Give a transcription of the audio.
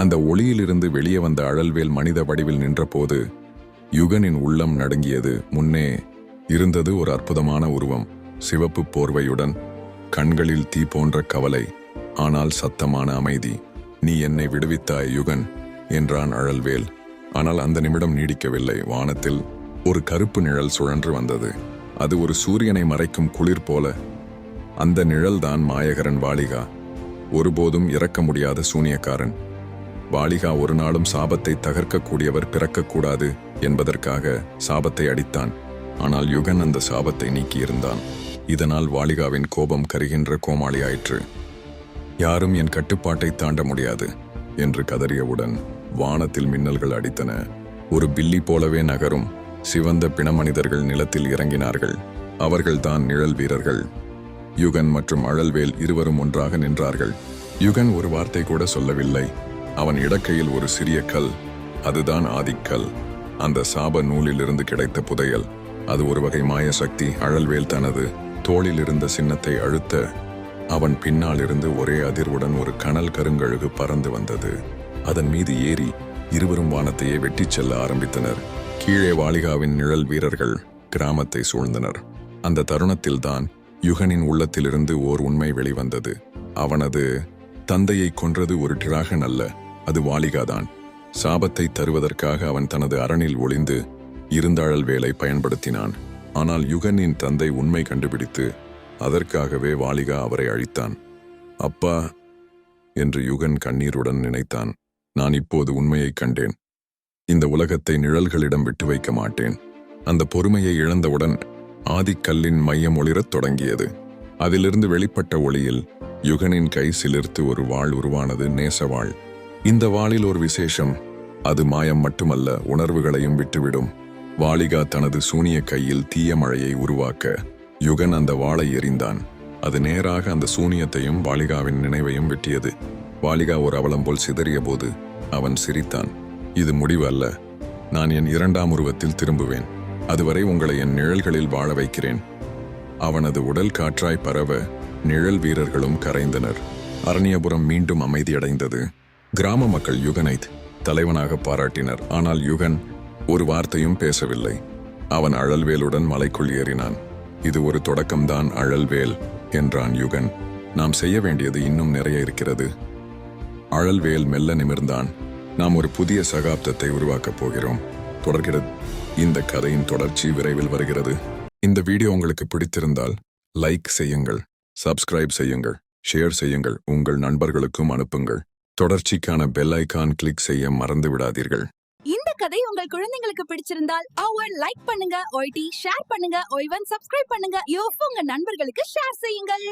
அந்த ஒளியிலிருந்து வெளியே வந்த அழல்வேல் மனித வடிவில் நின்றபோது யுகனின் உள்ளம் நடுங்கியது. முன்னே இருந்தது ஒரு அற்புதமான உருவம் சிவப்பு போர்வையுடன் கண்களில் தீ போன்ற கவலை ஆனால் சத்தமான அமைதி. நீ என்னை விடுவித்தாய் யுகன் என்றான் அழல்வேல். ஆனால் அந்த நிமிடம் நீடிக்கவில்லை. வானத்தில் ஒரு கருப்பு நிழல் சுழன்று வந்தது. அது ஒரு சூரியனை மறைக்கும் குளிர் போல. அந்த நிழல்தான் மாயகரன் வாலிகா. ஒருபோதும் இறக்க முடியாத சூனியக்காரன். வாலிகா ஒரு நாளும் சாபத்தை தகர்க்கக்கூடியவர் பிறக்கக்கூடாது என்பதற்காக சாபத்தை அடித்தான். ஆனால் யுகன் அந்த சாபத்தை நீக்கியிருந்தான். இதனால் வாலிகாவின் கோபம் கருகின்ற கோமாளியாயிற்று. யாரும் என் கட்டுப்பாட்டை தாண்ட முடியாது என்று கதறியவுடன் வானத்தில் மின்னல்கள் அடித்தன. ஒரு பில்லி போலவே நகரும் சிவந்த பிணமனிதர்கள் நிலத்தில் இறங்கினார்கள். அவர்கள்தான் நிழல் வீரர்கள். யுகன் மற்றும் அழல்வேல் இருவரும் ஒன்றாக நின்றார்கள். யுகன் ஒரு வார்த்தை கூட சொல்லவில்லை. அவன் இடக்கையில் ஒரு சிறிய கல் அதுதான் ஆதிக்கல் அந்த சாப நூலிலிருந்து கிடைத்த புதையல். அது ஒரு வகை மாய சக்தி அழல்வேல் தனது தோளில் இருந்த சின்னத்தை அழுத்த அவன் பின்னால் இருந்து ஒரே அதிர்வுடன் ஒரு கனல் கருங்கழுகு பறந்து வந்தது. அதன் மீது ஏறி இருவரும் வானத்தையே வெட்டிச் செல்ல ஆரம்பித்தனர். கீழே வாலிகாவின் நிழல் வீரர்கள் கிராமத்தை சூழ்ந்தனர். அந்த தருணத்தில்தான் யுகனின் உள்ளத்திலிருந்து ஓர் உண்மை வெளிவந்தது. அவனது தந்தையை கொன்றது ஒரு டிராகன் அல்ல அது வாலிகாதான். சாபத்தை தருவதற்காக அவன் தனது அரணில் ஒளிந்து இருந்தாழல் வேலை பயன்படுத்தினான். ஆனால் யுகனின் தந்தை உண்மை கண்டுபிடித்து அதற்காகவே வாலிகா அவரை அழித்தான். அப்பா என்று யுகன் கண்ணீருடன் நினைத்தான். நான் இப்போது உண்மையைக் கண்டேன். இந்த உலகத்தை நிழல்களிடம் விட்டு வைக்க மாட்டேன். அந்த பொறுமையை இழந்தவுடன் ஆதிக்கல்லின் மையம் ஒளிரத் தொடங்கியது. அதிலிருந்து வெளிப்பட்ட ஒளியில் யுகனின் கை சிலிர்த்து ஒரு வாள் உருவானது நேசவாள். இந்த வாளில் ஒரு விசேஷம். அது மாயம் மட்டுமல்ல உணர்வுகளையும் விட்டுவிடும். வாலிகா தனது சூனிய கையில் தீய மழையை உருவாக்க யுகன் அந்த வாளை எறிந்தான். அது நேராக அந்த சூனியத்தையும் வாலிகாவின் நினைவையும் வெட்டியது. வாலிகா ஒரு அவலம் போல் சிதறிய போது அவன் சிரித்தான். இது முடிவு அல்ல நான் என் இரண்டாம் உருவத்தில் திரும்புவேன். அதுவரை உங்களை என் நிழல்களில் வாழ வைக்கிறேன். அவனது உடல் காற்றாய் பரவ நிழல் வீரர்களும் கரைந்தனர். அரணியபுரம் மீண்டும் அமைதியடைந்தது. கிராம மக்கள் யுகனை தலைவனாக பாராட்டினர். ஆனால் யுகன் ஒரு வார்த்தையும் பேசவில்லை. அவன் அழல்வேலுடன் மலைக்குள் ஏறினான். இது ஒரு தொடக்கம்தான் அழல்வேல் என்றான் யுகன். நாம் செய்ய வேண்டியது இன்னும் நிறைய இருக்கிறது. அழல்வேல் மெல்ல நிமிர்ந்தான். நாம் ஒரு புதிய சகாப்தத்தை உருவாக்கப் போகிறோம். தொடர்கிறது இந்த கதையின் தொடர்ச்சி விரைவில் வருகிறது. இந்த வீடியோ உங்களுக்கு பிடித்திருந்தால் லைக் செய்யுங்கள். சப்ஸ்கிரைப் செய்யுங்கள் ஷேர் செய்யுங்கள் உங்கள் நண்பர்களுக்கும் அனுப்புங்கள். தொடர்ச்சிக்கான பெல் ஐக்கான் கிளிக் செய்ய மறந்து விடாதீர்கள் இந்த கதை உங்கள் குழந்தைங்களுக்கு பிடிச்சிருந்தால் அவர் லைக் பண்ணுங்க ஒய்டி ஷேர் பண்ணுங்க ஒய்வன் சப்ஸ்கிரைப் பண்ணுங்க யோ உங்க நண்பர்களுக்கு ஷேர் செய்யுங்கள்.